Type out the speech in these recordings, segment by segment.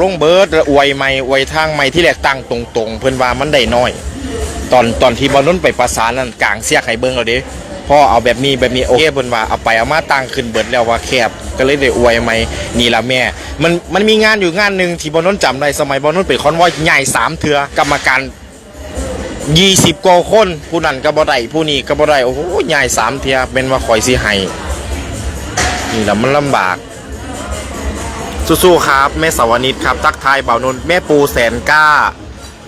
ลงเบิร์ดแล้วอวยไม่อวยทางไม่ที่แรกตั้งตรงๆ เพิ่นว่ามันได้น้อย ตอนตอนที่บอลนุ่นไปประสานนั่นกลางเสียกให้เบิ่งแล้วเด้พ่อเอาแบบนี้แบบนี้โอเคเพิ่นว่าเอาไปเอามาตั้งขึ้นเบิร์ดแล้วว่าแคบก็เลยได้อวยไม่นี่ละแม่ มันมันมีงานอยู่งานหนึ่งที่บอลนุ่นจำได้สมัยบอลนุ่นเป็นคอนวอยใหญ่สามเทือกรรมการยี่สิบกว่าคนผู้นั้นก็บ่ได้ผู้นี้ก็บ่ได้โอ้โหใหญ่สามเทียเป็นว่าข่อยสิให้นี่ละมันลำบาก สู้ๆครับ แม่สวนิดครับ ทักทายเบานนแม่ปูแสนกล้า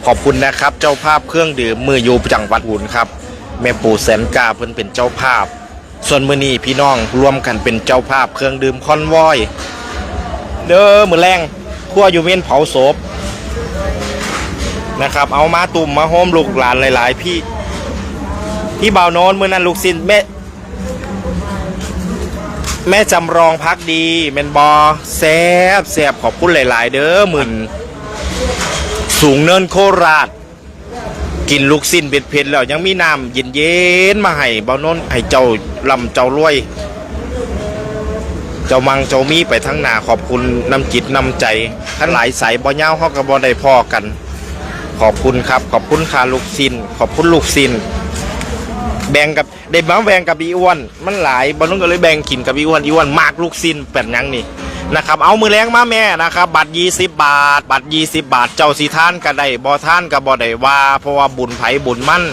ขอบคุณนะครับ เจ้าภาพเครื่องดื่มมืออยู่จังหวัดอุบลครับ แม่ปูแสนกล้าเพิ่นเป็นเจ้าภาพ ส่วนมือนี้พี่น้องร่วมกันเป็นเจ้าภาพเครื่องดื่มคอนวอย เด้อมือแรงขั้วอยู่เม่นเผาศพนะครับ เอามาตุ่มมาโฮมลูกหลานหลาย ๆ พี่ พี่บ่าวโน้นมือนั้นลูกซินแม่ แม่จำรองพักดีเมนบอแซบแซบขอบคุณหลาย ๆ เด้อหมื่นสูงเนินโคราช กินลูกสิ้นเบ็ดเผ็ดแล้วยังมีน้ำเย็นๆมาให้บ่าวนนให้เจ้าลำเจ้ารวย เจ้ามังเจ้ามีไปทั้งหนาขอบคุณน้ำจิตน้ำใจทั้งหลายสายบ่เย้าฮากับบ่ได้พ่อกัน ขอบคุณครับ ขอบคุณคาลูกซินขอบคุณลูกซิน แบ่งกับได้มาแบ่งกับอีอ้วนมันหลายบอลนุ่นก็เลยแบ่งกินกับอีอ้วนอีอ้วนมากลูกซินเป็นยังนี่นะครับเอามือแรงมาแม่นะครับบัตร20 บาท บัตร20 บาท เจ้าสีท่านก็ได้บ่ท่านก็บ่ได้ว่า เพราะว่าบุญไผบุญมั่น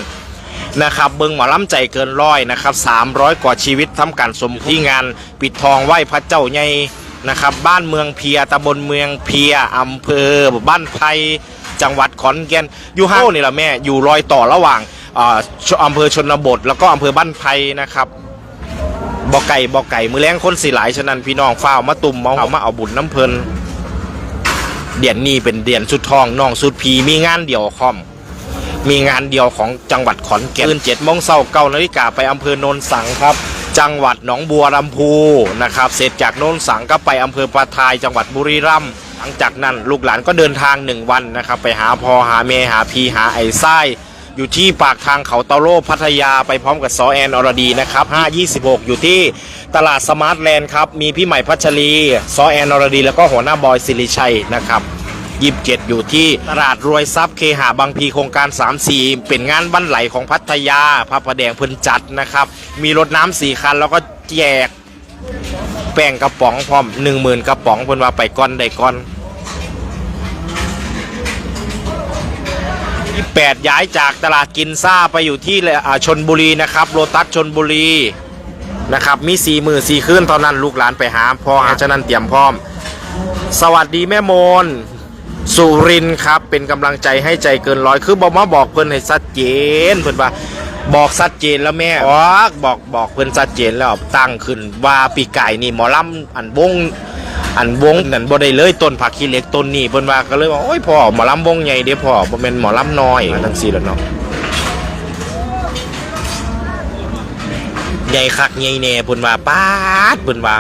นะครับเบิงหมอล้ำใจเกินร้อยนะครับ300 กว่าชีวิตทำการสมที่งานปิดทองไหว้พระเจ้าใหญ่นะครับบ้านเมืองเพียตำบลเมืองเพียอำเภอ บ้านไผ่จังหวัดขอนแก่นอยู่ห้างนี่แหละแม่อยู่รอยต่อระหว่าง อำเภอชนบท แล้วก็อำเภอบ้านไผ่นะครับบ่อไก่บ่อไก่มือแรงคนสิหลายฉะนั้นพี่น้องฝ้าวมาตุ่มมาเอามาเอาบุญน้ำเพลินเดียนนี้เป็นเดียนสุดทองน้องสุดพีมีงานเดียวคอม มีงานเดียวของจังหวัดขอนแก่นตื่นเจ็ดโมงเช้าเก้านาฬิกาไปอำเภอโนนสังครับ จังหวัดหนองบัวลำพูนะครับ เสร็จจากโนนสังก็ไปอำเภอปะทายจังหวัดบุรีรัมย์หลังจากนั้นลูกหลานก็เดินทางหนึ่งวันนะครับ ไปหาพอหาเมหาพีหาไอ้ไส้ อยู่ที่ปากทางเขาเตาโลพัทยาไปพร้อมกับซอแอนอรดีนะครับ 526 อยู่ที่ตลาดสมาร์ทแลนด์ครับ มีพี่ใหม่พัชรีซอแอนอรดี แล้วก็หัวหน้าบอยสิริชัยนะครับยีิบเจ็ดอยู่ที่ตลาดรวยทรัพย์เคหาบางพีโครงการ 3 4 เป็นงานบั้นไหลของพัทยาพระประแดงพิ่นจัดนะครับ มีรถน้ำสี่คันแล้วก็แจกแป้งกระป๋องพร้อมหนึ่งหมื่นกระป๋องเพิ่นว่าไปก้อนได้ก้อน ที่แปดย้ายจากตลาดกินซ่าไปอยู่ที่อ่าชนบุรีนะครับ โลตัสชนบุรีนะครับ มีสี่มือสี่คืนตอนนั้นลูกหลานไปหาพ่อหาฉะนั้นเตรียมพร้อม สวัสดีแม่โมน สุรินทร์ครับ เป็นกำลังใจให้ใจเกินร้อยคือบอกมาบอกเพิ่นให้ชัดเจนเพิ่นว่าบอกชัดเจนแล้วแม่อ๋อบอกบอกเพิ่นชัดเจนแล้วตั้งขึ้นว่าปีไก่นี่หมอลำอันวง อันวงนั่นบ่ได้เลยต้นผักขี้เหล็กต้นนี้เพิ่นว่าก็เลยว่าโอ้ยพ่อหมอลำวงใหญ่เด้พ่อบ่แม่นหมอลำน้อยทั้งสี่แล้วเนาะใหญ่คักใหญ่แน่เพิ่นว่าป๊าดเพิ่นว่า